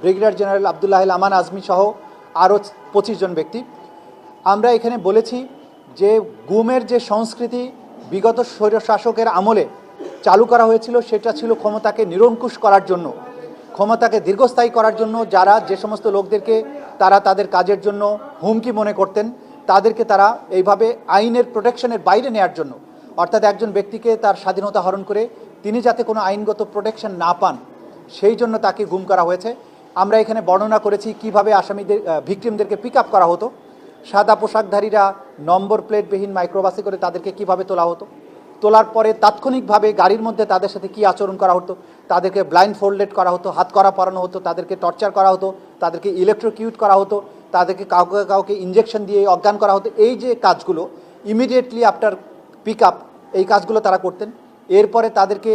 Brigadier general Abdullah Aman Azmi সহ আরও পঁচিশ জন ব্যক্তি। আমরা এখানে বলেছি যে গুমের যে সংস্কৃতি বিগত শাসকের আমলে চালু করা হয়েছিল, সেটা ছিল ক্ষমতাকে নিরঙ্কুশ করার জন্য, ক্ষমতাকে দীর্ঘস্থায়ী করার জন্য যারা যে সমস্ত লোকদেরকে তারা তাদের কাজের জন্য হুমকি মনে করতেন, তাদেরকে তারা এইভাবে আইনের প্রোটেকশনের বাইরে নেয়ার জন্য, অর্থাৎ একজন ব্যক্তিকে তার স্বাধীনতা হরণ করে তিনি যাতে কোনো আইনগত প্রোটেকশন না পান, সেই জন্য তাকে গুম করা হয়েছে। আমরা এখানে বর্ণনা করেছি কীভাবে আসামিদের ভিকটিমদেরকে পিক করা হতো। সাদা পোশাকধারীরা নম্বর প্লেটবিহীন মাইক্রোবাসে করে তাদেরকে কীভাবে তোলা হতো। তোলার পরে তাৎক্ষণিকভাবে গাড়ির মধ্যে তাদের সাথে কী আচরণ করা হতো, তাদেরকে ব্লাইন্ড ফোল্ডেড করা হতো, হাত করা পরানো হতো, তাদেরকে টর্চার করা হতো, তাদেরকে ইলেকট্রোকিউট করা হতো, তাদেরকে কাউকে কাউকে ইঞ্জেকশন দিয়ে অজ্ঞান করা হতো। এই যে কাজগুলো ইমিডিয়েটলি আফটার পিক এই কাজগুলো তারা করতেন। এরপরে তাদেরকে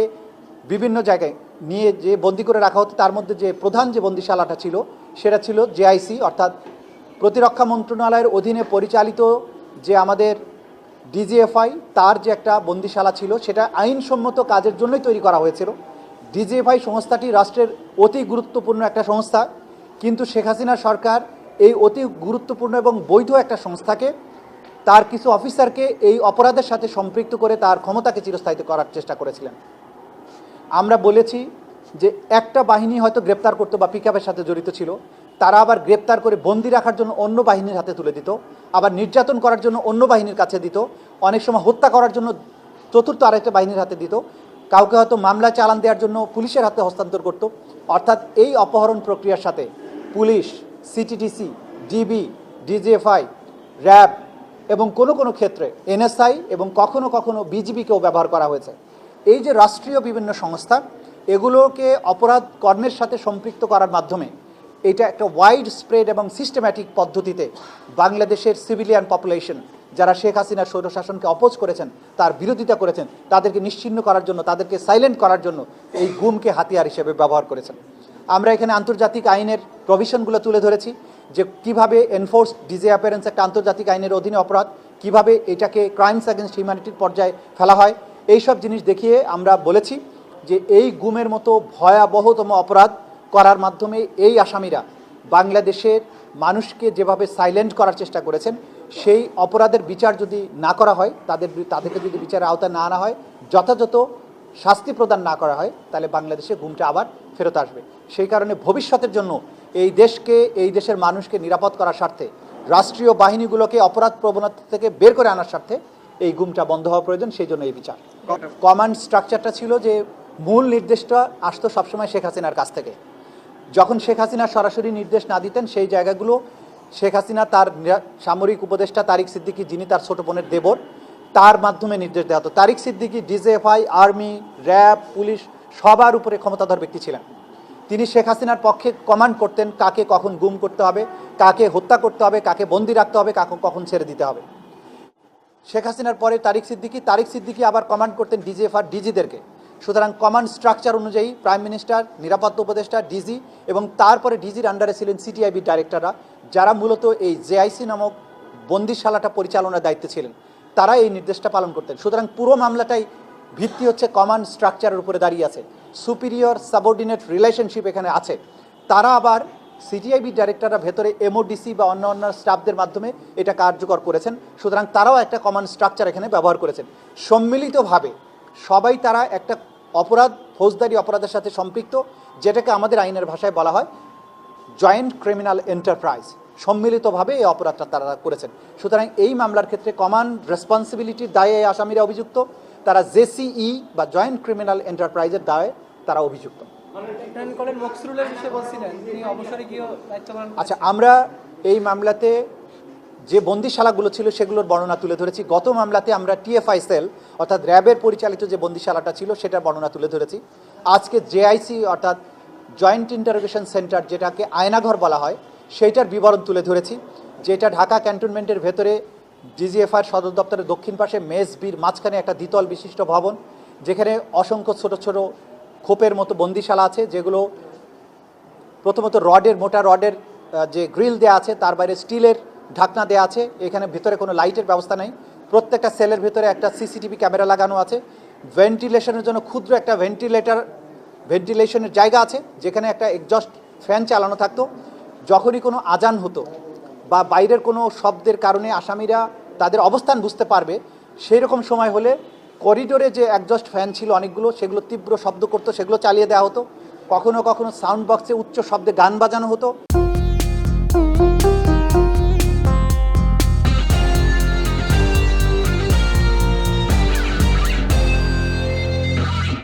বিভিন্ন জায়গায় নিয়ে যে বন্দি করে রাখা হতো, তার মধ্যে যে প্রধান যে বন্দিশালাটা ছিল, সেটা ছিল জেআইসি, অর্থাৎ প্রতিরক্ষা মন্ত্রণালয়ের অধীনে পরিচালিত যে আমাদের ডিজিএফআই, তার যে একটা বন্দিশালা ছিল, সেটা আইনসম্মত কাজের জন্যই তৈরি করা হয়েছিল। ডিজিএফআই সংস্থাটি রাষ্ট্রের অতি গুরুত্বপূর্ণ একটা সংস্থা, কিন্তু শেখ হাসিনা সরকার এই অতি গুরুত্বপূর্ণ এবং বৈধ একটা সংস্থাকে, তার কিছু অফিসারকে এই অপরাধের সাথে সম্পৃক্ত করে তার ক্ষমতাকে চিরস্থায়িত করার চেষ্টা করেছিলেন। আমরা বলেছি যে একটা বাহিনী হয়তো গ্রেপ্তার করতো বা পিক সাথে জড়িত ছিল। তারা আবার গ্রেপ্তার করে বন্দি রাখার জন্য অন্য বাহিনীর হাতে তুলে দিত। আবার নির্যাতন করার জন্য অন্য বাহিনীর কাছে দিত। অনেক সময় হত্যা করার জন্য চতুর্থ আরেকটা বাহিনীর হাতে দিত। কাউকে হয়তো মামলা চালান দেওয়ার জন্য পুলিশের হাতে হস্তান্তর করত। অর্থাৎ এই অপহরণ প্রক্রিয়ার সাথে police CTTC DB DGFI RAB এবং কোনো কোনো ক্ষেত্রে এনএসআই এবং কখনো কখনো বিজিবিকেও ব্যবহার করা হয়েছে। এই যে রাষ্ট্রীয় বিভিন্ন সংস্থা, এগুলোকে অপরাধ কর্মের সাথে সম্পৃক্ত করার মাধ্যমে এটা একটা ওয়াইড স্প্রেড এবং সিস্টেম্যাটিক পদ্ধতিতে বাংলাদেশের সিভিলিয়ান পপুলেশন যারা শেখ হাসিনার স্বৈরশাসনকে অপোজ করেছেন, তার বিরোধিতা করেছেন, তাদেরকে নিশ্চিহ্ন করার জন্য, তাদেরকে সাইলেন্ট করার জন্য এই গুমকে হাতিয়ার হিসেবে ব্যবহার করেছেন। আমরা এখানে আন্তর্জাতিক আইনের প্রভিশনগুলো তুলে ধরেছি যে কীভাবে এনফোর্স ডিজে অ্যাপারেন্স একটা আন্তর্জাতিক আইনের অধীনে অপরাধ, কীভাবে এটাকে ক্রাইমস অ্যাগেন্স্ট হিউম্যানিটির পর্যায়ে ফেলা হয় এই সব জিনিস দেখিয়ে আমরা বলেছি যে এই গুমের মতো ভয়াবহতম অপরাধ করার মাধ্যমে এই আসামিরা বাংলাদেশের মানুষকে যেভাবে সাইলেন্ট করার চেষ্টা করেছেন, সেই অপরাধের বিচার যদি না করা হয়, তাদের তাদেরকে যদি বিচারের আওতায় না আনা হয়, যথাযথ শাস্তি প্রদান না করা হয়, তাহলে বাংলাদেশে ঘুমটা আবার ফেরত আসবে। সেই কারণে ভবিষ্যতের জন্য এই দেশকে, এই দেশের মানুষকে নিরাপদ করার স্বার্থে, রাষ্ট্রীয় বাহিনীগুলোকে অপরাধ প্রবণতা থেকে বের করে আনার স্বার্থে এই গুমটা বন্ধ হওয়া প্রয়োজন, সেই জন্য এই বিচার। কমান্ড স্ট্রাকচারটা ছিল যে মূল নির্দেশটা আসতো সবসময় শেখ হাসিনার কাছ থেকে। যখন শেখ হাসিনা সরাসরি নির্দেশ না দিতেন, সেই জায়গাগুলো শেখ হাসিনা তার সামরিক উপদেষ্টা তারিক সিদ্দিকি, যিনি তার ছোট বোনের দেবর, তার মাধ্যমে নির্দেশ দেওয়া হতো। Tariq Siddiqui, DGFI, army, RAB, police সবার উপরে ক্ষমতাধর ব্যক্তি ছিলেন। তিনি শেখ হাসিনার পক্ষে কমান্ড করতেন কাকে কখন গুম করতে হবে, কাকে হত্যা করতে হবে, কাকে বন্দি রাখতে হবে, কাকে কখন ছেড়ে দিতে হবে। শেখ হাসিনার পরে তারিক সিদ্দিকি তারিক সিদ্দিকি আবার কমান্ড করতেন ডিজিএফ আর ডিজিদেরকে সুতরাং কমান্ড স্ট্রাকচার অনুযায়ী প্রাইম মিনিস্টার নিরাপত্তা উপদেষ্টা ডিজি এবং তারপরে ডিজির আন্ডারে ছিলেন সিটিআইবি ডাইরেক্টররা যারা মূলত এই জেআইসি নামক বন্দিশালাটা পরিচালনার দায়িত্বে ছিলেন, তারা এই নির্দেশটা পালন করতেন। সুতরাং পুরো মামলাটাই ভিত্তি হচ্ছে কমান্ড স্ট্রাকচারের উপরে দাঁড়িয়ে আছে। সুপিরিয়র সাবঅর্ডিনেট রিলেশনশিপ এখানে আছে। তারা আবার সিটিআইবি ডাইরেক্টররা ভেতরে এমওডিসি বা অন্য অন্য স্টাফদের মাধ্যমে এটা কার্যকর করেছেন। সুতরাং তারাও একটা কমন স্ট্রাকচার এখানে ব্যবহার করেছেন। সম্মিলিতভাবে সবাই তারা একটা অপরাধ, ফৌজদারি অপরাধের সাথে সম্পৃক্ত, যেটাকে আমাদের আইনের ভাষায় বলা হয় জয়েন্ট ক্রিমিনাল এন্টারপ্রাইজ সম্মিলিতভাবে এই অপরাধটা তারা করেছেন। সুতরাং এই মামলার ক্ষেত্রে কমান রেসপন্সিবিলিটির দায়ে এই আসামিরা অভিযুক্ত, তারা জেসিই বা জয়েন্ট ক্রিমিনাল এন্টারপ্রাইজের দায়ে তারা অভিযুক্ত। আচ্ছা আমরা এই মামলাতে যে বন্দিশালাগুলো ছিল সেগুলোর বর্ণনা তুলে ধরেছি। গত মামলাতে আমরা টিএফআই সেল, অর্থাৎ র্যাবের পরিচালিত যে বন্দিশালাটা ছিল, সেটার বর্ণনা তুলে ধরেছি। আজকে জেআইসি, অর্থাৎ জয়েন্ট ইন্টারোগেশন সেন্টার যেটাকে আয়নাঘর বলা হয়, সেইটার বিবরণ তুলে ধরেছি, যেটা ঢাকা ক্যান্টনমেন্টের ভেতরে ডিজিএফআর সদর দপ্তরের দক্ষিণ পাশে মেস বির মাঝখানে একটা দ্বিতল বিশিষ্ট ভবন, যেখানে অসংখ্য ছোট ছোট খোপের মতো বন্দিশালা আছে, যেগুলো প্রথমত রডের, মোটা রডের যে গ্রিল দেওয়া আছে, তার বাইরে স্টিলের ঢাকনা দেওয়া আছে, এখানে ভিতরে কোনো লাইটের ব্যবস্থা নেই। প্রত্যেকটা সেলের ভিতরে একটা সিসিটিভি ক্যামেরা লাগানো আছে। ভেন্টিলেশনের জন্য ক্ষুদ্র একটা ভেন্টিলেটর ভেন্টিলেশনের জায়গা আছে, যেখানে একটা এক্সস্ট ফ্যান চালানো থাকতো। যখনই কোনো আজান হতো বা বাইরের কোনো শব্দের কারণে আসামিরা তাদের অবস্থান বুঝতে পারবে সেই রকম সময় হলে করিডোরে যে একজস্ট ফ্যান ছিল অনেকগুলো, সেগুলো তীব্র শব্দ করতো, সেগুলো চালিয়ে দেওয়া হতো। কখনো কখনো সাউন্ড বক্সে উচ্চ শব্দে গান বাজানো হতো।